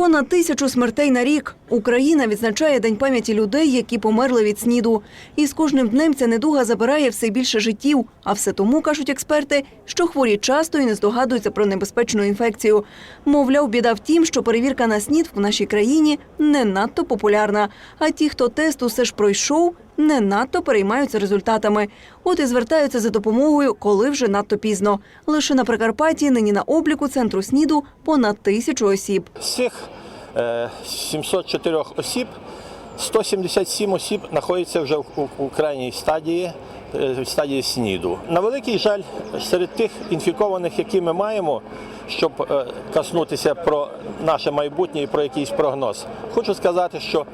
Понад тисячу смертей на рік. Україна відзначає День пам'яті людей, які померли від СНІДу. І з кожним днем ця недуга забирає все більше життів. А все тому, кажуть експерти, що хворі часто і не здогадуються про небезпечну інфекцію. Мовляв, біда в тім, що перевірка на СНІД в нашій країні не надто популярна. А ті, хто тест усе ж пройшов, не надто переймаються результатами. От і звертаються за допомогою, коли вже надто пізно. Лише на Прикарпатті нині на обліку центру СНІДу понад тисячу осіб. З цих е, 704 осіб 177 осіб знаходяться вже у крайній стадії, е, стадії СНІДу. На великий жаль, серед тих інфікованих, які ми маємо, щоб е, коснутися про наше майбутнє і про якийсь прогноз, хочу сказати, що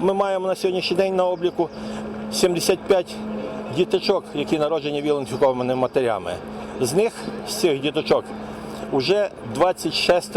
ми маємо на сьогоднішній день на обліку 75 діточок, які народжені віл-інфікованими матерями. З них, з цих діточок, вже 26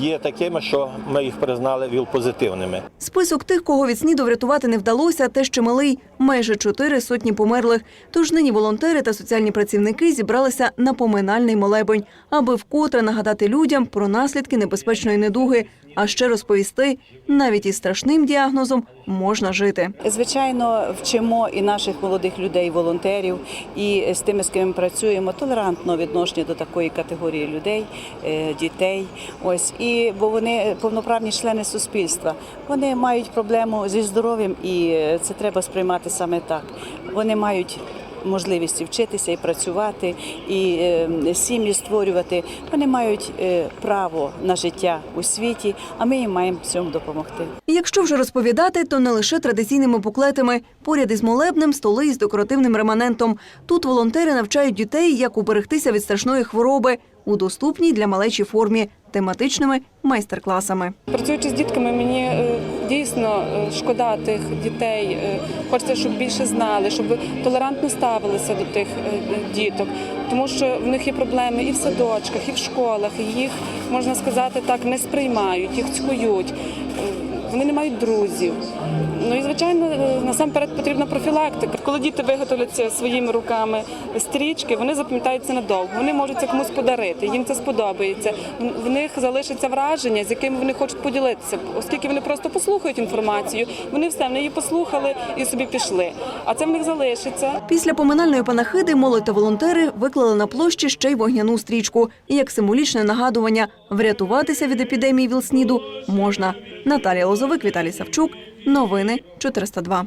є такими, що ми їх признали ВІЛ-позитивними. Список тих, кого від СНІДу врятувати не вдалося, теж чималий – майже чотири сотні померлих. Тож нині волонтери та соціальні працівники зібралися на поминальний молебень, аби вкотре нагадати людям про наслідки небезпечної недуги, а ще розповісти, навіть із страшним діагнозом можна жити. Звичайно, вчимо і наших молодих людей, волонтерів, і з тими, з ким працюємо, толерантного відношення до такої категорії людей, е, дітей. Ось і бо вони повноправні члени суспільства. Вони мають проблему зі здоров'ям, і е, це треба сприймати саме так. Вони мають. Можливість і вчитися і працювати, і е, сім'ї створювати. Вони мають е, право на життя у світі, а ми їм маємо цьому допомогти. Якщо вже розповідати, то не лише традиційними буклетами. Поряд із молебнем столи із декоративним реманентом. Тут волонтери навчають дітей, як уберегтися від страшної хвороби у доступній для малечі формі тематичними майстер-класами. Працюючи з дітками, мені е, дійсно е, шкода тих дітей. Е, Хочеться, щоб більше знали, щоб толерантно ставилися до тих е, діток, тому що в них є проблеми і в садочках, і в школах. і Їх можна сказати так не сприймають, їх цькують. Вони не мають друзів. Ну і звичайно, насамперед потрібна профілактика. Коли діти виготовляться своїми руками стрічки, вони запам'ятаються надовго. Вони можуть це комусь подарити. Їм це сподобається. В- них залишиться враження, з якими вони хочуть поділитися, оскільки вони просто послухають інформацію. Вони все вони її послухали і собі пішли. А це в них залишиться. Після поминальної панахиди молодь та волонтери виклали на площі ще й вогняну стрічку. І як символічне нагадування врятуватися від епідемії ВІЛ-СНІДу можна. Наталія Лозовик, Віталій Савчук. Новини 402.